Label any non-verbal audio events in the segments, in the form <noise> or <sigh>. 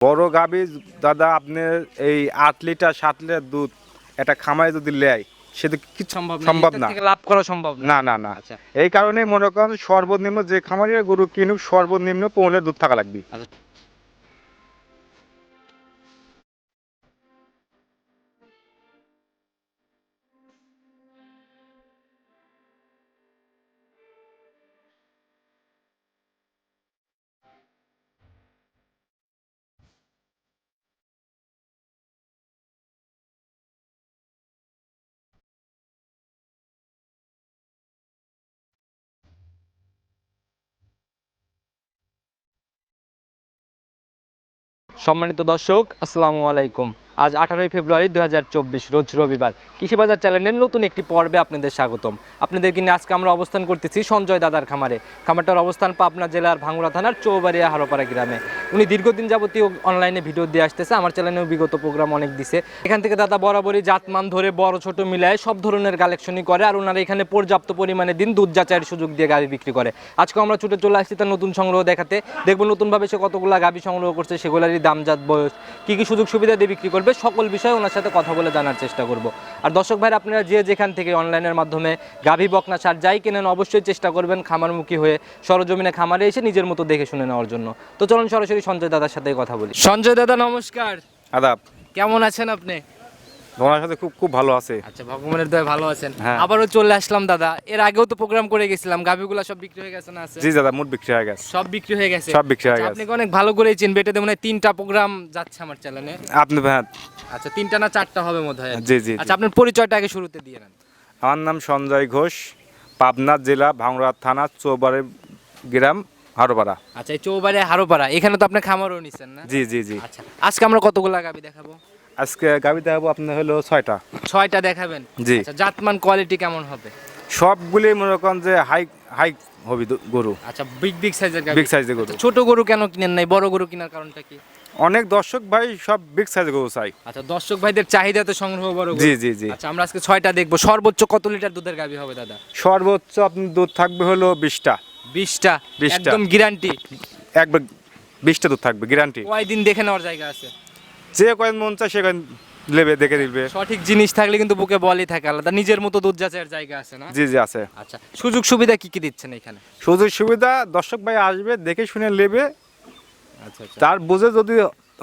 বড় গাভী দাদা আপনি এই আট লিটার সাত লিটার দুধ এটা খামায় যদি লেয় সেটা কি সম্ভব না। সম্ভব না। লাভ করা সম্ভব না। না না আচ্ছা। এই কারণে মনে করেন সর্বনিম্ন যে খামারে গরু কিনুক সর্বনিম্ন পনেরো দুধ থাকা লাগবে। সম্মানিত দর্শক আসসালামু আলাইকুম। আজ আঠারোই ফেব্রুয়ারি দু হাজার চব্বিশ, রোজ রবিবার। কৃষিবাজার চ্যানেলের নতুন একটি পর্বে আপনাদের স্বাগতম। আপনাদেরকে নিয়ে আজকে আমরা অবস্থান করতেছি সঞ্জয় দাদার খামারে। খামারটার অবস্থান পাবনা জেলার ভাঙ্গুড়া থানার চৌবাড়িয়া হারোপাড়া গ্রামে। উনি দীর্ঘদিন যাবতীয় অনলাইনে ভিডিও দিয়ে আসতেছে। আমার চ্যানেলেও বিগত প্রোগ্রাম অনেক দিছে। এখান থেকে দাদা বরাবরই জাতমান ধরে বড় ছোট মিলায় সব ধরনের কালেকশনই করে আর ওনারা এখানে পর্যাপ্ত পরিমাণে দিন দুধ যাচাইয়ের সুযোগ দিয়ে গাড়ি বিক্রি করে। আজকে আমরা ছুটে চলে আসছি তার নতুন সংগ্রহ দেখাতে। দেখব নতুনভাবে সে কতগুলো গাভি সংগ্রহ করছে, সেগুলোরই দামজাত বয়স। কী কী সুযোগ সুবিধা দিয়ে বিক্রি করবে? সকল বিষয়ে ওনার সাথে কথা বলে জানার চেষ্টা করব। আর দর্শক ভাই আপনারা যে যেখান থেকে অনলাইনের মাধ্যমে গাভি বকনা সার যাই কেনেন অবশ্যই চেষ্টা করবেন খামারমুখী হয়ে সরজমিনে খামারে এসে নিজের মতো দেখে শুনে নেওয়ার জন্য। তো চলুন সরাসরি সঞ্জয় দাদার সাথে কথা বলি। সঞ্জয় দাদা নমস্কার। আদাব। কেমন আছেন আপনি? সাথে খুব খুব ভালো আছে। আচ্ছা ভগবানের দয়া ভালো আছেন। হ্যাঁ। আবারও চলে আসলাম দাদা। এর আগেও তো প্রোগ্রাম করে গেছিলাম। গাভিগুলা সব বিক্রি হয়ে গেছে না আছে? জি দাদা মুড বিক্রি হয়ে গেছে। সব বিক্রি হয়ে গেছে। সব বিক্রি হয়ে আচ্ছা, গেছে। আপনি অনেক ভালো করেই এটাতে মনে হয় তিনটা প্রোগ্রাম যাচ্ছে আমার চ্যানেলে আপনি হ্যাঁ। আচ্ছা তিনটা না চারটা হবে মনে হয় জি জি। আচ্ছা আপনার পরিচয়টা আগে শুরুতে দিয়ে নেন আমার নাম সঞ্জয় ঘোষ পাবনা জেলা ভাঙড়া থানা চৌবাড়ি গ্রাম হারোপাড়া। আচ্ছা এই চৌবাড়ি হারোপাড়া। এখানে তো আপনি খামারও নিছেন না? জি জি জি। আচ্ছা আজকে আমরা কতগুলা গাভি দেখাবো? আজকে গাভী দেখাবো আপনার হলো ছয়টা। ছয়টা দেখাবেন? জি। আচ্ছা জাতমান কোয়ালিটি কেমন হবে? সবগুলি মনে করেন যে হাই হাই হবে গরু। আচ্ছা বিগ বিগ সাইজের বিগ সাইজের গরু। ছোট গরু কেন কিনেন নাই? বড় গরু কেনার কারণটা কি? অনেক দর্শক ভাই সব বিগ সাইজের গরু চাই আচ্ছা দর্শক ভাইদের চাহিদাতে সংগ্রহ বড় জি জি জি। আচ্ছা আমরা আজকে ছয়টা দেখব। সর্বোচ্চ কত লিটার দুধের গাভি হবে দাদা? সর্বোচ্চ আপনি দুধ থাকবে হলো বিশটা। বিশটা? 20টা। একদম গ্যারান্টি একবার বিশটা দুধ থাকবে গ্যারান্টি কয়দিন দেখে নেওয়ার জায়গা আছে? যে কয়েন মন চায় সে কয়েন লেবে দেখে দিবে সঠিক জিনিস থাকলে কিন্তু বুকে বলই থাকে আলাদা। নিজের মতো দুধ যাচাইয়ের জায়গা আছে না? জি জি আছে। আচ্ছা সুযোগ সুবিধা কি কি দিচ্ছেন এখানে? সুযোগ সুবিধা দর্শক ভাই আসবে দেখে শুনে নেবে। আচ্ছা আচ্ছা। তার বুঝে যদি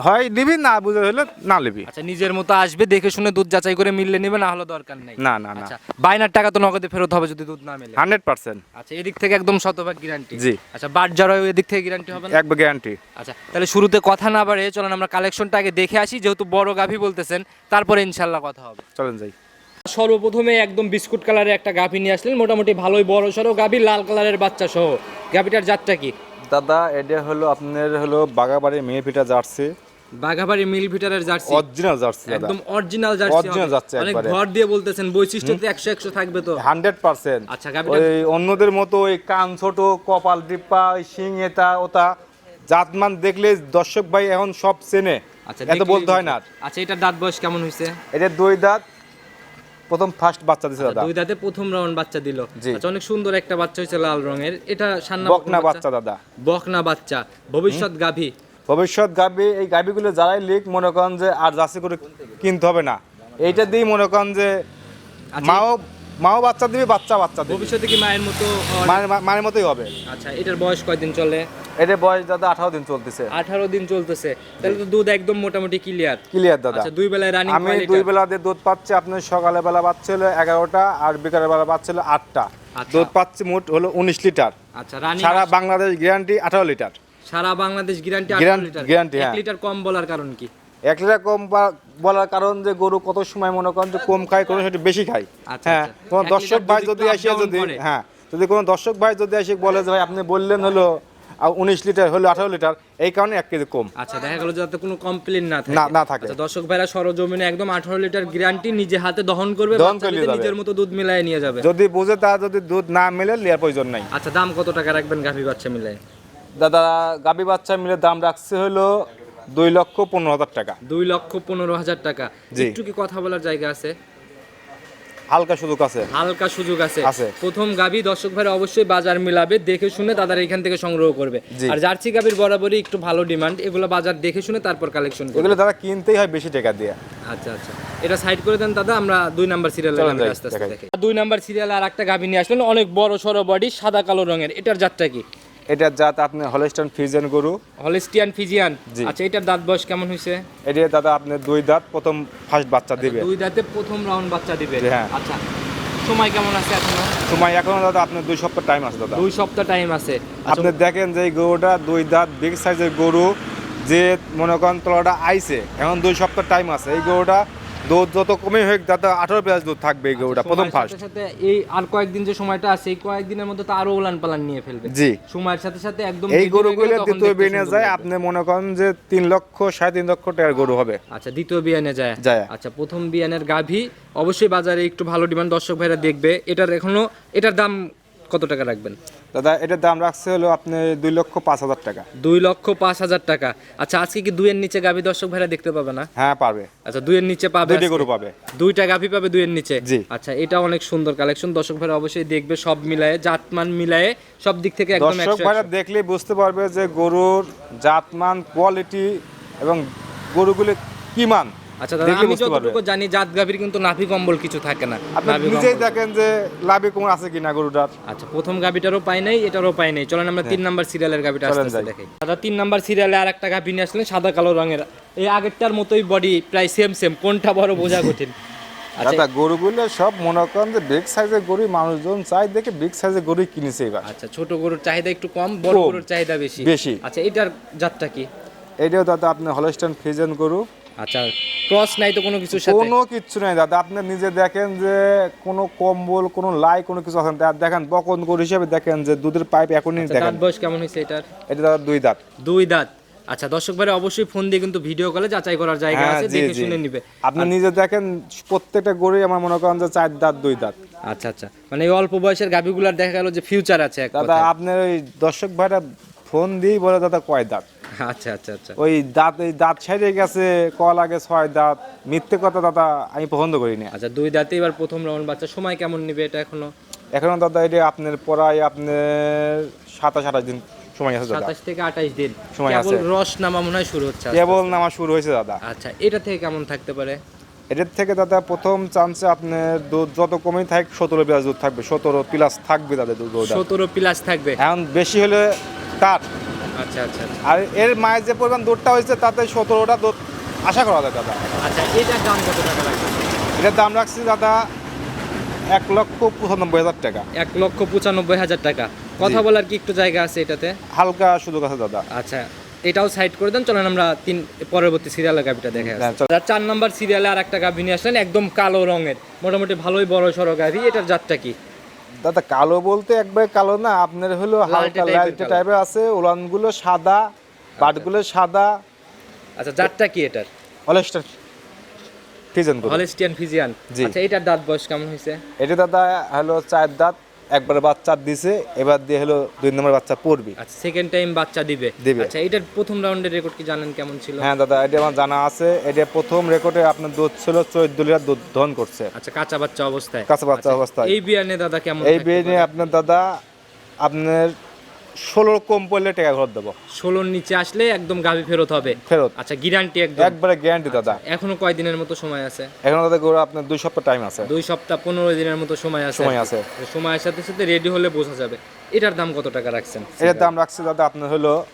হয় নিবি না বুঝে হলে না নিবি। আচ্ছা নিজের মতো আসবে দেখে শুনে দুধ যাচাই করে মিললে নিবে না হলে দরকার নেই। না না না। আচ্ছা বাইনার টাকা তো নগদে ফেরত হবে যদি দুধ না মেলে। Hundred percent. আচ্ছা এদিক থেকে একদম শতভাগ গ্যারান্টি জি। আচ্ছা বাট যারা এদিক থেকে গ্যারান্টি হবে না? একবার গ্যারান্টি আচ্ছা তাহলে শুরুতে কথা না বাড়ে চলেন আমরা কালেকশনটা আগে দেখে আসি যেহেতু বড় গাভী বলতেছেন তারপরে ইনশাল্লাহ কথা হবে। চলেন যাই। সর্বপ্রথমে একদম বিস্কুট কালারের একটা গাভী নিয়ে আসলেন মোটামুটি ভালোই বড় সড়ো গাভী লাল কালারের বাচ্চা সহ। গাভীটার জাতটা কি? দাদা এটা হলো আপনার হলো বাগাবাড়ি মেয়ে পিঠা জার্সি। বাঘাবাড়ি মিল ভিটারের জার্সি। অরিজিনাল জার্সি একদম অরিজিনাল জার্সি হবে। জার্সি। ভর দিয়ে বলতেছেন বৈশিষ্ট্যতে একশো একশো থাকবে তো। Hundred percent. আচ্ছা, গাভীটা- ওই অন্যদের মতো ওই কান ছোট কপাল ডিপ্পা ওই শিং এটা ওটা। জাতমান দেখলে দর্শক ভাই এখন সব চেনে। আচ্ছা এত বলতে হয় না। আচ্ছা এটা দাঁত বয়স কেমন হয়েছে এটা দুই দাঁত। প্রথম ফার্স্ট বাচ্চা দিছে দাদা। দুই দাঁতে প্রথম রাউন্ড বাচ্চা দিল। আচ্ছা অনেক সুন্দর একটা বাচ্চা হয়েছে লাল রঙের। এটা সান্না বকনা বাচ্চা। দাদা। বকনা বাচ্চা। ভবিষ্যৎ গাভী। ভবিষ্যৎ গাবি এই গাবিগুলো যারাই লিক মনে করেন যে আর জার্সি করে কিনতে হবে না। এইটা দিয়ে মনে করেন যে আচ্ছা, মাও মাও বাচ্চা দিবে বাচ্চা বাচ্চা দিবে। ভবিষ্যতে কি মায়ের মতো মায়ের মতোই হবে। আচ্ছা এটার বয়স কয়দিন চলে? এটার বয়স দাদা আঠারো দিন চলতেছে। আঠারো দিন চলতেছে। তাহলে তো দুধ একদম মোটামুটি ক্লিয়ার ক্লিয়ার দাদা। আচ্ছা দুই বেলায় রানিং আমি দুই বেলা দিয়ে দুধ পাচ্ছি আপনার সকালে বেলা পাচ্ছে হলো এগারোটা আর বিকালের বেলা পাচ্ছে হলো আটটা। আচ্ছা। দুধ পাচ্ছি মোট হলো উনিশ লিটার আচ্ছা রানিং সারা বাংলাদেশ গ্যারান্টি আঠারো লিটার সারা বাংলাদেশ গ্যারান্টি লিটার। guarantee, এক হ্যাঁ। লিটার কম বলার কারণ কি? এক লিটার কম বলার কারণ যে গরু কত সময় মনে করেন যে কম খায় কোনো সেটা বেশি খায়। আচ্ছা, হ্যাঁ আচ্ছা। কোনো দর্শক ভাই যদি down যদি হ্যাঁ যদি কোনো দর্শক ভাই যদি এসে বলে যে ভাই আপনি বললেন হলো উনিশ লিটার হলো আঠারো লিটার এই কারণে এক কেজি কম। আচ্ছা দেখা গেল যাতে কোনো কমপ্লেন না থাকে। না থাকে। আচ্ছা দর্শক ভাইরা সরজমিনে একদম আঠারো লিটার গ্যারান্টি নিজে হাতে দহন করবে দহন নিজের মতো দুধ মিলাই নিয়ে যাবে। যদি বুঝে তার যদি দুধ না মেলে নেওয়ার প্রয়োজন নাই। আচ্ছা দাম কত টাকা রাখবেন গাভী বাচ্চা মিলায়? দাদা গাবি বাচ্চা মিলে দাম রাখছে হলো দুই লক্ষ পনেরো হাজার টাকা। দুই লক্ষ পনেরো হাজার টাকা। একটু কি কথা বলার জায়গা আছে? হালকা সুযোগ আছে। হালকা সুযোগ আছে। প্রথম গাভী দর্শক ভাইরা অবশ্যই বাজার মিলাবে দেখে শুনে তাদের এখান থেকে সংগ্রহ করবে। আর জার্সি গাভীর বরাবরই একটু ভালো ডিমান্ড এগুলো বাজার দেখে শুনে তারপর কালেকশন করবে। এগুলো দাদা কিনতেই হয় বেশি টাকা দিয়ে। আচ্ছা আচ্ছা। এটা সাইড করে দেন দাদা আমরা দুই নাম্বার সিরিয়ালে যাই, আস্তে আস্তে দেখি। দুই নাম্বার সিরিয়ালে আর একটা গাভী নিয়ে আসলেন অনেক বড় সড়ো বডি সাদা কালো রঙের। এটার জাতটা কি? এটার জাত আপনি হলস্টান ফিজেন গরু। হলিস্টিয়ান ফিজিয়ান আচ্ছা এটার দাঁত বয়স কেমন হয়েছে এটা দাদা আপনি দুই দাঁত প্রথম ফার্স্ট বাচ্চা দিবে। দুই দাঁতে প্রথম রাউন্ড বাচ্চা দিবে? হ্যাঁ। আচ্ছা সময় কেমন আছে এখনও? সময় এখনও দাদা আপনার দুই সপ্তাহ টাইম আছে দাদা। দুই সপ্তাহ টাইম আছে। আচ্ছা, আপনি দেখেন যে এই গরুটা দুই দাঁত বিগ সাইজের গরু যে মনে করেন তলাটা আইছে এখন দুই সপ্তাহ টাইম আছে। এই গরুটা দুধ যত হোক দাদা আঠারো প্লাস দুধ থাকবে এই গরুটা প্রথম ফার্স্ট সাথে এই আর কয়েকদিন যে সময়টা আছে এই কয়েকদিনের মধ্যে তো আরও উলান পালান নিয়ে ফেলবে। জি। সময়ের সাথে সাথে একদম এই গরুগুলো দ্বিতীয় যায় আপনি মনে করেন যে তিন লক্ষ সাড়ে তিন লক্ষ টাকার গরু হবে। আচ্ছা দ্বিতীয় বিয়ানে যায়। যায়। আচ্ছা প্রথম বিয়ানের গাভী অবশ্যই বাজারে একটু ভালো ডিমান্ড দর্শক ভাইরা দেখবে। এটার এখনও এটার দাম কত টাকা রাখবেন? দাদা এটার দাম রাখছে হলো আপনি দুই লক্ষ পাঁচ হাজার টাকা। দুই লক্ষ পাঁচ হাজার টাকা। আচ্ছা আজকে কি দুইয়ের নিচে গাভী দর্শক ভাইরা দেখতে পাবে না? হ্যাঁ পারবে। আচ্ছা দুইয়ের নিচে পাবে দুইটি? গরু পাবে। দুইটা গাভী পাবে দুইয়ের নিচে? জি। আচ্ছা এটা অনেক সুন্দর কালেকশন দর্শক ভাইরা অবশ্যই দেখবে সব মিলায়ে জাতমান মিলায়ে সব দিক থেকে একদম দর্শক ভাইরা দেখলেই বুঝতে পারবে যে গরুর জাতমান কোয়ালিটি এবং গরুগুলি কি মান। আচ্ছা দাদা আমি যতটুকু জানি জাত গাভীর কিন্তু নাভি কম্বল কিছু থাকে না। আপনি নিজেই দেখেন যে লাভে কোন আছে কিনা গরুটার আচ্ছা প্রথম গাভিটারও পাই নাই এটারও পাই নাই। চলেন আমরা তিন নাম্বার সিরিয়ালের গাভিটা আস্তে হ্যাঁ। আস্তে দেখাই। দাদা তিন নাম্বার সিরিয়ালে আর একটা গাভি নিয়ে আসলেন সাদা কালো রঙের। এই আগেরটার মতোই বডি প্রায় সেম সেম কোনটা বড় বোঝা কঠিন। <laughs> আচ্ছা। দাদা গরুগুলো সব মনে করেন যে বিগ সাইজের গরু মানুষজন চাই দেখে বিগ সাইজের গরু কিনেছে এবার। আচ্ছা ছোট গরুর চাহিদা একটু কম বড় গরুর চাহিদা বেশি। বেশি। আচ্ছা এটার জাতটা কি? এটাও দাদা আপনি হলস্টান ফ্রিজেন গরু। আচ্ছা ক্রস নাই তো কোনো কিছুর সাথে? কোনো কিচ্ছু নাই দাদা। আপনি নিজে দেখেন যে কোনো কম্বল কোনো লাই কোনো কিছু আছে না। দেখেন বকন গরু হিসেবে দেখেন যে দুধের পাইপ এখনই আচ্ছা, দেখেন। দাঁত বয়স কেমন হয়েছে এটার? এটা দাদা দুই দাঁত। দুই দাঁত। আচ্ছা দর্শক ভাই অবশ্যই ফোন দিয়ে কিন্তু ভিডিও কলে যাচাই করার জায়গা হ্যাঁ আছে দেখে শুনে নিবে। আপনি নিজে দেখেন প্রত্যেকটা গরুই আমার মনে করেন যে চার দাঁত দুই দাঁত। আচ্ছা আচ্ছা। মানে এই অল্প বয়সের গাভিগুলার দেখা গেল যে ফিউচার আছে দাদা। আপনার ওই দর্শক ভাইরা ফোন দিয়েই বলে দাদা কয় দাঁত? আচ্ছা আচ্ছা আচ্ছা। ওই দাঁত এই দাঁত সাইডে গেছে ক লাগে ছয় দাঁত। মিথ্যে কথা দাদা আমি পছন্দ করি না আচ্ছা দুই দাঁতে এবার প্রথম রাউন্ড বাচ্চা সময় কেমন নিবে এটা এখনও? এখনও দাদা এটা আপনার পড়ায় আপনার সাতাশ আঠাশ দিন সময় আছে দাদা। সাতাশ থেকে আঠাশ দিন। সময় আছে। রস নামা মনে হয় শুরু হচ্ছে কেবল নামা শুরু হয়েছে দাদা। আচ্ছা এটা থেকে কেমন থাকতে পারে? এটার থেকে দাদা প্রথম চান্সে আপনার দুধ যত কমই থাক সতেরো প্লাস দুধ থাকবে। সতেরো প্লাস থাকবে তাদের দুধ সতেরো প্লাস থাকবে। এখন বেশি হলে তার আচ্ছা আচ্ছা আচ্ছা। আর এর মায়ের যে পরিমাণ দুধটা হয়েছে তাতে সতেরোটা দুধ আশা করা যায় দাদা। আচ্ছা এটার দাম কত টাকা লাগবে? এটার দাম রাখছি দাদা এক লক্ষ পঁচানব্বই হাজার টাকা। এক লক্ষ পঁচানব্বই হাজার টাকা। কথা বলার কি একটু জায়গা আছে এটাতে? হালকা সুযোগ আছে দাদা। আচ্ছা এটাও সাইড করে দেন চলেন আমরা তিন পরবর্তী সিরিয়ালের গাভিটা দেখে আসি। হ্যাঁ, আর চার নাম্বার সিরিয়ালে আর একটা গাভি নিয়ে আসলেন একদম কালো রঙের মোটামুটি ভালোই বড় সড়ো গাভি এটার জাতটা কি? দাদা কালো বলতে একবারে কালো না আপনার হলো হালকা লালটে কালো। টাইপের আছে উলানগুলো সাদা বাটগুলো সাদা। আচ্ছা জাতটা কি এটার? Holstein Friesian Holstein Friesian. আচ্ছা এটার দাঁত বয়স কেমন হয়েছে? এটা দাদা হলো চার দাঁত। একবার বাচ্চা দিছে এবার দিয়ে হলো দুই নম্বর বাচ্চা পড়বে। আচ্ছা সেকেন্ড টাইম বাচ্চা দিবে। দিবে। আচ্ছা এটার প্রথম রাউন্ডের রেকর্ড কি জানেন কেমন ছিল? হ্যাঁ দাদা এটা আমার জানা আছে। এটা প্রথম রেকর্ডে আপনার দুধ ছিল চোদ্দ লিটার দুধ দহন করছে। আচ্ছা কাঁচা বাচ্চা অবস্থায়। কাঁচা বাচ্চা অবস্থায়। এই বিয়ানে দাদা কেমন এই বিয়ানে আপনার দাদা আপনার ষোলো কম পড়লে টাকা ঘর দেবো। ষোলোর নিচে আসলে একদম গাভি ফেরত হবে। ফেরত। আচ্ছা গ্যারান্টি একদম। একবারে গ্যারান্টি দাদা। এখনও কয় দিনের মতো সময় আছে? এখন দাদা গরু আপনার দুই সপ্তাহ টাইম আছে। দুই সপ্তাহ পনেরো দিনের মতো সময় আছে। সময় আছে। সময়ের সাথে সাথে রেডি হলে বোঝা যাবে। এটার দাম কত টাকা রাখছেন? এটার দাম রাখছে দাদা আপনার হলো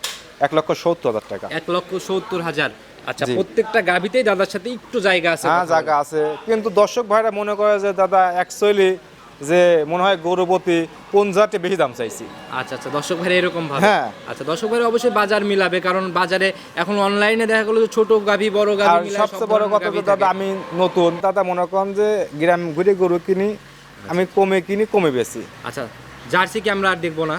এক লক্ষ সত্তর হাজার টাকা। এক লক্ষ সত্তর হাজার। আচ্ছা প্রত্যেকটা গাভিতেই দাদার সাথে একটু জায়গা আছে হ্যাঁ জায়গা আছে। কিন্তু দর্শক ভাইরা মনে করে যে দাদা অ্যাকচুয়ালি যে মনে হয় গরুপতি পঞ্জাতে বেশি দাম চাইছি। আচ্ছা আচ্ছা দর্শক ভাই এরকম ভাবে। হ্যাঁ। আচ্ছা দর্শক ভাই অবশ্যই বাজার মিলাবে কারণ বাজারে এখন অনলাইনে দেখা গেলো যে ছোট গাভি বড় গাভি আর সবচেয়ে বড় কথা গাভী দাদা আমি নতুন দাদা মনে করেন যে গ্রাম ঘুরে গরু কিনি আমি কমে কিনি কমে বেশি আচ্ছা জার্সি কি আমরা আর দেখব না?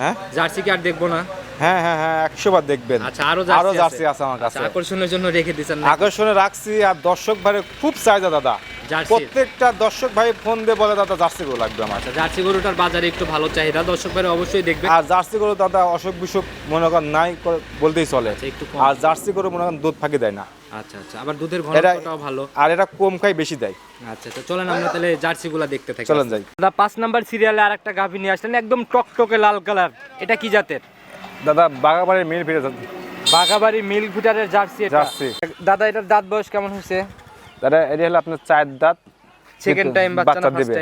হ্যাঁ? জার্সি কি আর দেখব না? হ্যাঁ হ্যাঁ হ্যাঁ একশো বার দেখবেন। আচ্ছা আরও আরও জার্সি আছে আমার কাছে। আচ্ছা, আকর্ষণের জন্য রেখে দিচ্ছেন আকর্ষণে রাখছি আর দর্শক ভাইয়ের খুব চাহিদা দাদা। প্রত্যেকটা দর্শক ভাই ফোন দিয়ে বলে দাদা জার্সি গরু লাগবে আমার। আচ্ছা জার্সি গরুটার বাজারে একটু ভালো চাহিদা। দর্শক ভাই অবশ্যই দেখবে আর জার্সি গরু দাদা অসুখ বিসুখ মনে করেন নাই বলতেই চলে। আচ্ছা। আর জার্সি গরু মনে করেন দুধ ফাঁকি দেয় না। আচ্ছা আচ্ছা আবার দুধের ঘনত্বটাও ভালো। আর এটা কম খাই বেশি দেয়। আচ্ছা তো চলেন আমরা তাহলে জার্সিগুলো দেখতে থাকি। চলেন যাই। দাদা পাঁচ নাম্বার সিরিয়ালে আর একটা গাভী নিয়ে আসলেন একদম টকটকে লাল কালার। এটা কি জাতের? দাদা বাগাবাড়ির মিল ফিরে জার্সি জার্সি। দাদা এটার দাঁত বয়স কেমন হয়েছে? এটা হলো আপনার চার দাঁত সেকেন্ড টাইম বাচ্চা দিবে।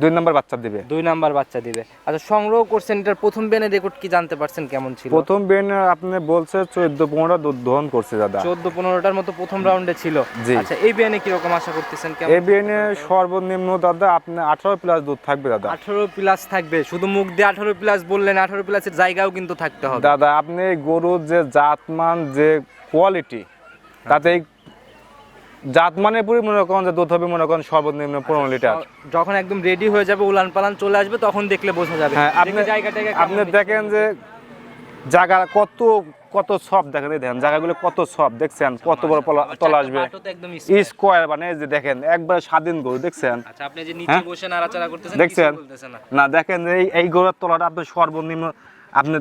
দুই নম্বর বাচ্চা দিবে। দুই নাম্বার বাচ্চা দিবে। আচ্ছা সংগ্রহ করছেন এটার প্রথম বেনে রেকর্ড কি জানতে পারছেন কেমন ছিল? প্রথম বেন আপনি বলছে দুধ দহন করছে দাদা। চোদ্দ পনেরোটার মতো প্রথম রাউন্ডে ছিল। আচ্ছা এই বেনে কীরকম আশা করতেছেন? কেমন এই বেনে সর্বনিম্ন দাদা আপনি আঠারো প্লাস দুধ থাকবে দাদা। আঠারো প্লাস থাকবে। শুধু মুখ দিয়ে আঠারো প্লাস বললেন আঠারো প্লাসের জায়গাও কিন্তু থাকতে হবে। দাদা আপনি গরুর যে জাতমান যে কোয়ালিটি তাতে এই জাতমানে পুরি মনে করেন যে দুধ হবে মনে করেন সর্বনিম্ন পনেরো লিটার। যখন একদম রেডি হয়ে যাবে উলান পালান চলে আসবে তখন দেখলে বোঝা যাবে। হ্যাঁ আপনি জায়গাটাকে আপনি দেখেন যে জায়গা কত কত সব দেখেন দেখেন জায়গাগুলো কত সব দেখছেন? কত বড় পলা- তলা আসবে। স্কোয়ার মানে যে দেখেন একবার স্বাধীন গরু দেখছেন? আচ্ছা আপনি যে নিচে হ্যাঁ? বসে নাড়াচাড়া করতেছেন দেখছেন? না। দেখেন এই এই গরুর তলাটা আপনার সর্বনিম্ন আপনি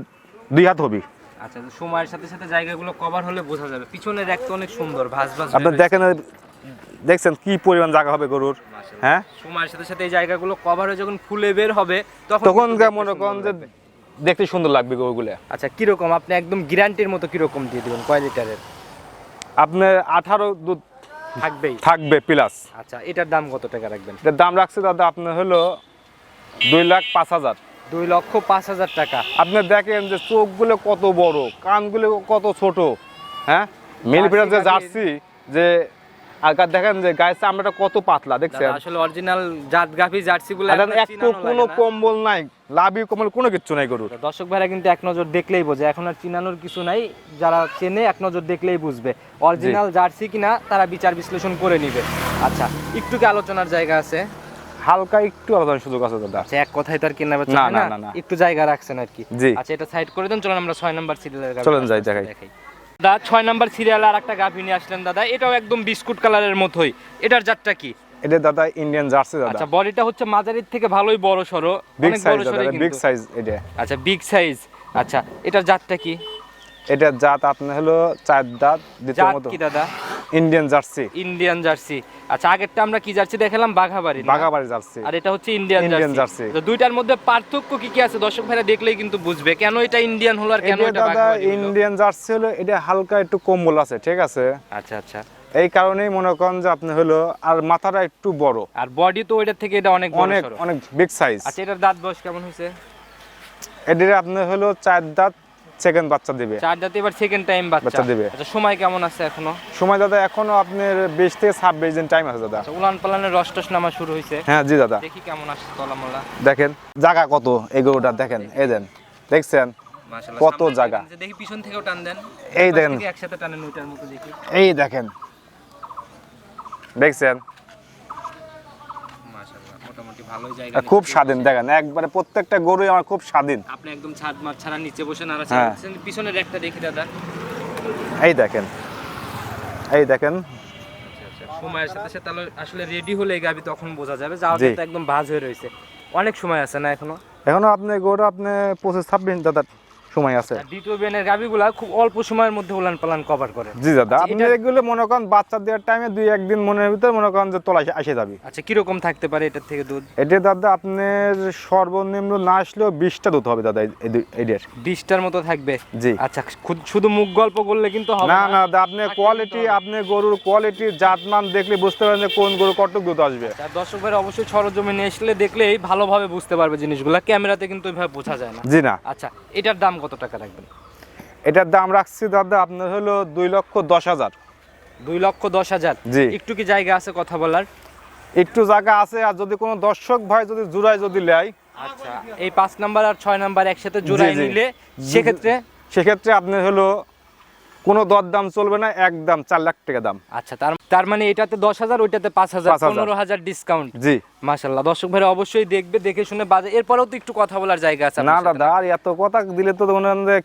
দুই হাত হবি। আচ্ছা সময়ের সাথে সাথে জায়গাগুলো কভার হলে বোঝা যাবে। পিছনের এক তো অনেক সুন্দর ভাঁজ ভাঁজ হয়ে আপনি দেখেন দেখছেন কি পরিমাণ জায়গা হবে গরুর? হ্যাঁ? সময়ের সাথে সাথে এই জায়গাগুলো কভার হয়ে যখন ফুলে বের হবে তখন তখন দেখতে মনে করেন সুন্দর যে লাগবে। দেখতে সুন্দর লাগবে গরুগুলো। আচ্ছা কীরকম? আপনি একদম গ্যারান্টির মতো কীরকম দিয়ে দিবেন? কয় লিটারের? আপনার আঠারো দুধ থাকবেই। থাকবে প্লাস আচ্ছা এটার দাম কত টাকা রাখবেন? এটার দাম রাখছে দাদা আপনার হলো দুই লাখ পাঁচ হাজার। দুই লক্ষ পাঁচ হাজার টাকা। আপনি দেখেন যে চোখগুলো কত বড় কানগুলো কত ছোট হ্যাঁ? মিল ফিটার যে জার্সি যে আগা দেখেন যে গায়ের চামড়াটা কত পাতলা দেখছেন? আসলে অরিজিনাল জাত গাভি জার্সি গুলো আর একটু কোনো কম্বল নাই লাভি কম্বল কোনো কিচ্ছু নাই গরুর। দর্শক ভাইরা কিন্তু এক নজর দেখলেই বোঝে এখন আর চিনানোর কিছু নাই যারা চেনে এক নজর দেখলেই বুঝবে অরিজিনাল জার্সি কিনা তারা বিচার বিশ্লেষণ করে নিবে। আচ্ছা একটু কি আলোচনার জায়গা আছে? হালকা একটু আলাদা সুযোগ আছে দাদা। আচ্ছা এক কথায় তো আর কেনা বেচা না, না, না। একটু জায়গা রাখছেন আর কি। জি। আচ্ছা এটা সাইড করে দেন চলুন আমরা ছয় নাম্বার সিরিয়ালের চলেন যাই, দেখাই। দাদা ছয় নাম্বার সিরিয়ালে আর একটা গাভী নিয়ে আসলেন দাদা। এটাও একদম বিস্কুট কালারের মতোই। এটার জাতটা কি? এটা দাদা ইন্ডিয়ান জার্সি দাদা। আচ্ছা বডিটা হচ্ছে মাঝারির থেকে ভালোই বড় সরো। অনেক বড় সরো বিগ সাইজ এটা। আচ্ছা বিগ সাইজ আচ্ছা এটার জাতটা কি? এটা জাত আপনার হলো চার দাঁত দ্বিতীয় মতো। কি দাদা? Indian jersey. Indian jersey. আচ্ছা আগেরটা আমরা কি জার্সি দেখালাম? বাঘাবাড়ি না? বাগাবাড়ি জার্সি। আর এটা হচ্ছে ইন্ডিয়ান Indian জার্সি। তো দুইটার মধ্যে পার্থক্য কি কি আছে? দর্শক ভাইরা দেখলেই কিন্তু বুঝবে কেন এটা ইন্ডিয়ান হলো আর কেন এটা বাঘাবাড়ি ইন্ডিয়ান জার্সি হলো এটা হালকা একটু কম্বল আছে ঠিক আছে? আচ্ছা আচ্ছা। এই কারণেই মনে করেন যে আপনি হলো আর মাথাটা একটু বড়। আর বডি তো ওইটার থেকে এটা অনেক অনেক অনেক বিগ সাইজ আচ্ছা এটার দাঁত বয়স কেমন হয়েছে? এটির আপনার হলো চার দাঁত সেকেন্ড বাচ্চা দিবে। চার দাঁতে এবার সেকেন্ড টাইম বাচ্চা। দিবে। আচ্ছা সময় কেমন আছে এখনও? সময় দাদা এখনও আপনার বিশ থেকে ছাব্বিশ দিন টাইম আছে দাদা। আচ্ছা উলান পালানের রস টস নামা শুরু হয়েছে। হ্যাঁ জি দাদা। দেখি কেমন আসছে তলামলা। দেখেন জায়গা কত এই গরুটা দেখেন এই দেন দেখছেন? কত জায়গা? দেখি পিছন থেকেও টান দেন। এই দেখেন। একসাথে টানেন ওইটার মতো দেখি। এই দেখেন। দেখছেন? জায়গা খুব স্বাধীন দেখেন একবারে প্রত্যেকটা গরুই আমার খুব স্বাধীন। আপনি একদম ছাদ ছাড়া নিচে বসে নাড়া ছাড়ছেন পিছনের একটা দেখি দাদা। এই দেখেন এই দেখেন। আচ্ছা, সময়ের সাথে সাথে তাহলে আসলে রেডি হলে গাবি তখন বোঝা যাবে। একদম ভাজ হয়ে রয়েছে। অনেক সময় আছে না এখনও? এখনও আপনি গরু আপনি পঁচিশ ছাব্বিশ দাদা সময় আছে। দ্বিতীয় বেনের গাবিগুলা খুব অল্প সময়ের মধ্যে উলান পালান কভার করে। জি দাদা আচ্ছা, আপনি এগুলো মনে করেন বাচ্চা দেওয়ার টাইমে দুই একদিন মনের ভিতরে মনে করেন যে তোলা এসে যাবে। আচ্ছা কীরকম থাকতে পারে এটার থেকে দুধ? এটা দাদা আপনার সর্বনিম্ন না আসলেও বিশটা দুধ হবে দাদা এইটার বিশটার মতো থাকবে? জি। আচ্ছা শুধু মুখ গল্প করলে কিন্তু হবে না না। দাদা আপনি কোয়ালিটি আপনি গরুর কোয়ালিটি জাতমান দেখলে বুঝতে পারেন যে কোন গরু কতটুকু দুধ আসবে। আর দর্শক ভাইরা অবশ্যই সরজমিনে আসলে দেখলেই ভালোভাবে বুঝতে পারবে জিনিসগুলো। ক্যামেরাতে কিন্তু এভাবে বোঝা যায় না। জি না। আচ্ছা এটার দাম কত টাকা রাখবেন? এটার দাম রাখছি দাদা আপনার হলো দুই লক্ষ দশ হাজার। দুই লক্ষ দশ হাজার? জি। একটু কি জায়গা আছে কথা বলার? একটু জায়গা আছে আর যদি কোনো দর্শক ভাই যদি জুড়াই যদি নেয়। আচ্ছা এই পাঁচ নাম্বার আর ছয় নাম্বার একসাথে জোড়াই জি। নিলে সেক্ষেত্রে? সেক্ষেত্রে আপনার হলো কোনো দরদাম চলবে না একদম চার লাখ টাকা দাম। আচ্ছা তার তার মানে এটাতে দশ হাজার ওইটাতে পাঁচ হাজার পনেরো হাজার ডিসকাউন্ট জি। মাশাল্লাহ দর্শক ভাই অবশ্যই দেখবে দেখে শুনে বাজে। এরপরেও তো একটু কথা বলার জায়গা আছে না দাদা আর এত কথা দিলে তো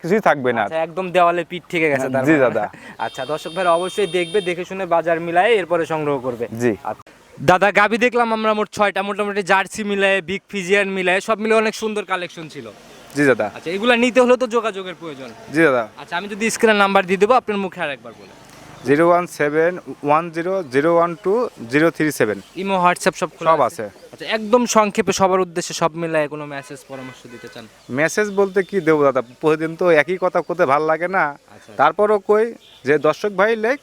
কিছুই থাকবে না। আচ্ছা একদম দেওয়ালে পিঠ থেকে গেছে জি মানে। দাদা। <laughs> আচ্ছা দর্শক ভাই অবশ্যই দেখবে দেখে শুনে বাজার মিলায়ে এরপরে সংগ্রহ করবে। জি। আচ্ছা। দাদা গাবি দেখলাম আমরা মোট ছয়টা মোটামুটি জার্সি মিলায়ে বিগ ফিজিয়ান মিলায় সব মিলে অনেক সুন্দর কালেকশন ছিল। জি দাদা। আচ্ছা এগুলা নিতে হলে তো যোগাযোগের প্রয়োজন। জি দাদা। আচ্ছা আমি যদি নাম্বার দিয়ে দেবো আপনার মুখে আর একবার বলে zero one seven one zero zero one two zero three seven. Imo WhatsApp সব সব আছে? আচ্ছা একদম সংক্ষেপে সবার উদ্দেশ্যে সব মিলায় কোনো মেসেজ পরামর্শ দিতে চান? মেসেজ বলতে কি দেবো দাদা? প্রতিদিন তো একই কথা করতে ভালো লাগে না। আচ্ছা। তারপরও কই যে দর্শক ভাই লেখ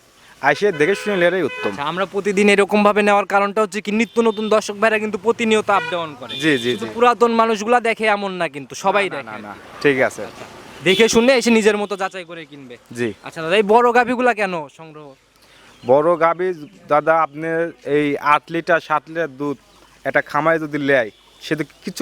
দেখে শুনে উত্তম। আচ্ছা আমরা প্রতিদিন এরকম ভাবে নেওয়ার কারণটা হচ্ছে কি নিত্য নতুন দর্শক ভাইরা কিন্তু প্রতিনিয়ত আপ ডাউন করে। জি জি জি। পুরাতন মানুষগুলা দেখে এমন না কিন্তু সবাই দেখে। না না ঠিক আছে। দেখে শুনে এসে নিজের মতো যাচাই করে কিনবে। জি। আচ্ছা দাদা এই বড় গাভিগুলা কেন সংগ্রহ? বড় গাবি দাদা আপনি এই আট লিটার সাত লিটার দুধ একটা খামায় যদি লেয় সে তো কিছু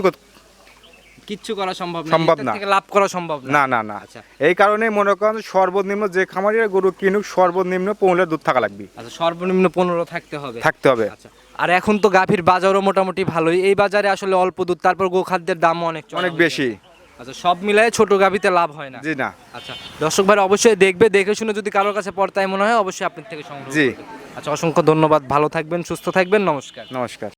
কিচ্ছু করা সম্ভব না সম্ভব না। লাভ করা সম্ভব না। না না আচ্ছা। এই কারণে মনে করেন সর্বনিম্ন যে খামারের গরু কিনুক সর্বনিম্ন পনেরো দুধ থাকা লাগবে। আচ্ছা সর্বনিম্ন পনেরো থাকতে হবে। থাকতে হবে। আচ্ছা। আর এখন তো গাভীর বাজারও মোটামুটি ভালোই। এই বাজারে আসলে অল্প দুধ তারপর গোখাদ্যের দামও অনেক অনেক বেশি। আচ্ছা সব মিলায়ে ছোট গাভীতে লাভ হয় না। জি না। আচ্ছা দর্শক ভাই অবশ্যই দেখবে দেখে শুনে যদি কারোর কাছে পড়তায় মনে হয় অবশ্যই আপনার থেকে সংগ্রহ জি। আচ্ছা অসংখ্য ধন্যবাদ। ভালো থাকবেন সুস্থ থাকবেন নমস্কার। নমস্কার।